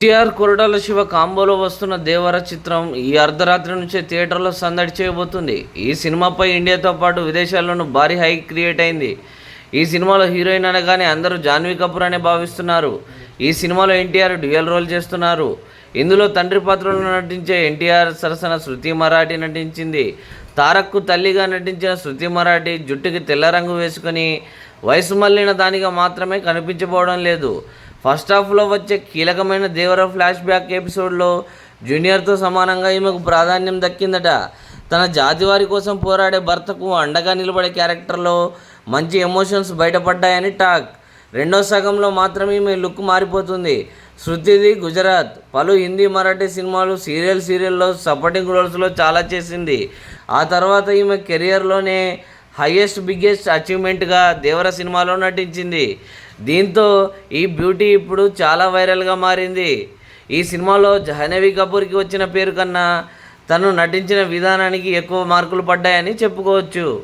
ఎన్టీఆర్ కొరడాల శివ కాంబోలో వస్తున్న దేవర చిత్రం ఈ అర్ధరాత్రి నుంచే థియేటర్లో సందడి చేయబోతుంది. ఈ సినిమాపై ఇండియాతో పాటు విదేశాల్లోనూ భారీ హై క్రియేట్ అయింది. ఈ సినిమాలో హీరోయిన్ అనగానే అందరూ జాన్వీ కపూర్ అనే భావిస్తున్నారు. ఈ సినిమాలో ఎన్టీఆర్ డ్యూయల్ రోల్ చేస్తున్నారు. ఇందులో తండ్రి పాత్రలో నటించే ఎన్టీఆర్ సరసన శృతి మరాఠీ నటించింది. తారక్కు తల్లిగా నటించిన శృతి మరాఠీ జుట్టుకి తెల్ల రంగు వేసుకొని వయసు మళ్ళిన దానిగా మాత్రమే కనిపించబోవడం లేదు. ఫస్ట్ హాఫ్లో వచ్చే కీలకమైన దేవర ఫ్లాష్ బ్యాక్ ఎపిసోడ్లో జూనియర్తో సమానంగా ఈమెకు ప్రాధాన్యం దక్కిందట. తన జాతివారి కోసం పోరాడే భర్తకు అండగా నిలబడే క్యారెక్టర్లో మంచి ఎమోషన్స్ బయటపడ్డాయని టాక్. రెండో సగంలో మాత్రమే ఈమె లుక్ మారిపోతుంది. శృతిది గుజరాత్. పలు హిందీ మరాఠీ సినిమాలు సీరియల్ సీరియల్లో సపోర్టింగ్ రోల్స్లో చాలా చేసింది. ఆ తర్వాత ఈమె కెరియర్లోనే హయ్యెస్ట్ బిగ్గెస్ట్ అచీవ్మెంట్గా దేవర సినిమాలో నటించింది. దీంతో ఈ బ్యూటీ ఇప్పుడు చాలా వైరల్గా మారింది. ఈ సినిమాలో జాహ్నవి కపూర్కి వచ్చిన పేరు కన్నా తను నటించిన విధానానికి ఎక్కువ మార్కులు పడ్డాయని చెప్పుకోవచ్చు.